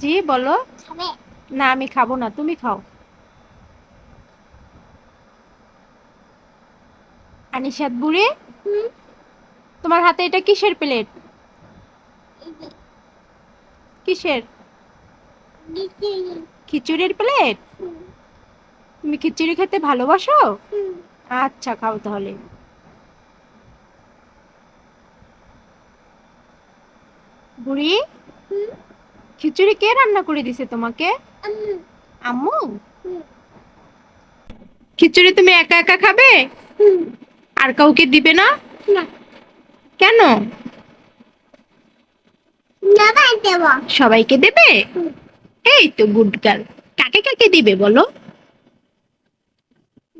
জি বলো। না আমি খাব না তুমি খাও। আনিশাদ বুড়ি তোমার হাতে এটা কিসের প্লেট? কিসের? খিচুড়ির প্লেট? তুমি খিচুড়ি খেতে ভালোবাসো? আচ্ছা খাও তাহলে। বুড়ি? খিচুড়ি কে রান্না করে দিছে তোমাকে? আম্মু। খিচুড়ি তুমি একা একা খাবে? আর কাউকে দিবে না? কেন? সবাইকে দেবে? এই তো গুড গার্ল। কাকে কাকে দিবে বলো?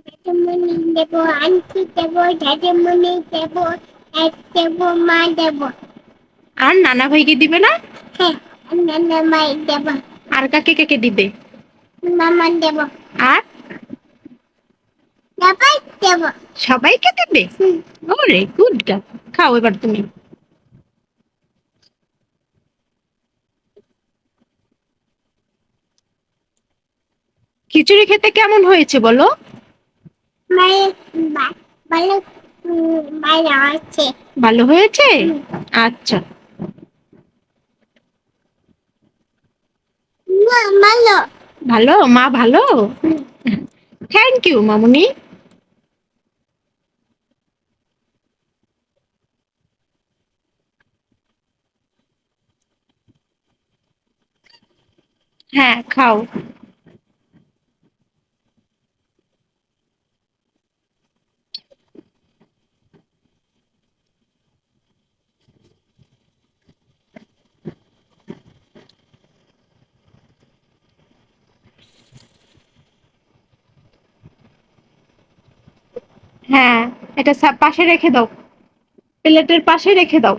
দাদামণি দেব আন্টি দেব দাদামণি দেব দেব মা দেব। আর নানা ভাইকে দিবে না? হ্যাঁ। নানা মাই দেব। আর কাকে কাকে দিবে? মামা দেব। আর? সবাই দেব। সবাইকে দেবে? ওরে গুড গার্ল খাও এবার তুমি। খিচুড়ি খেতে কেমন হয়েছে বলো? ভালো হয়েছে? আচ্ছা না ভালো। ভালো? মা ভালো? থ্যাংক ইউ মামুনি। হ্যাঁ খাও। হ্যাঁ এটা পাশে রেখে দাও। প্লেটের পাশে রেখে দাও।